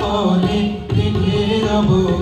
মনে রেখে রবো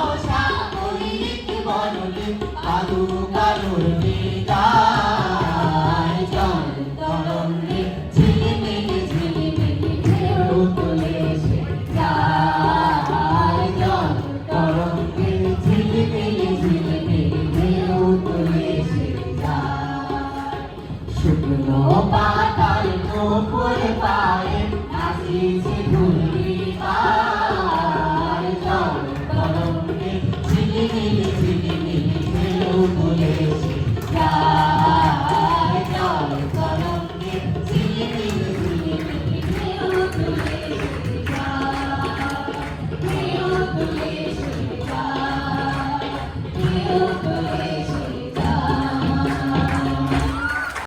Thank you.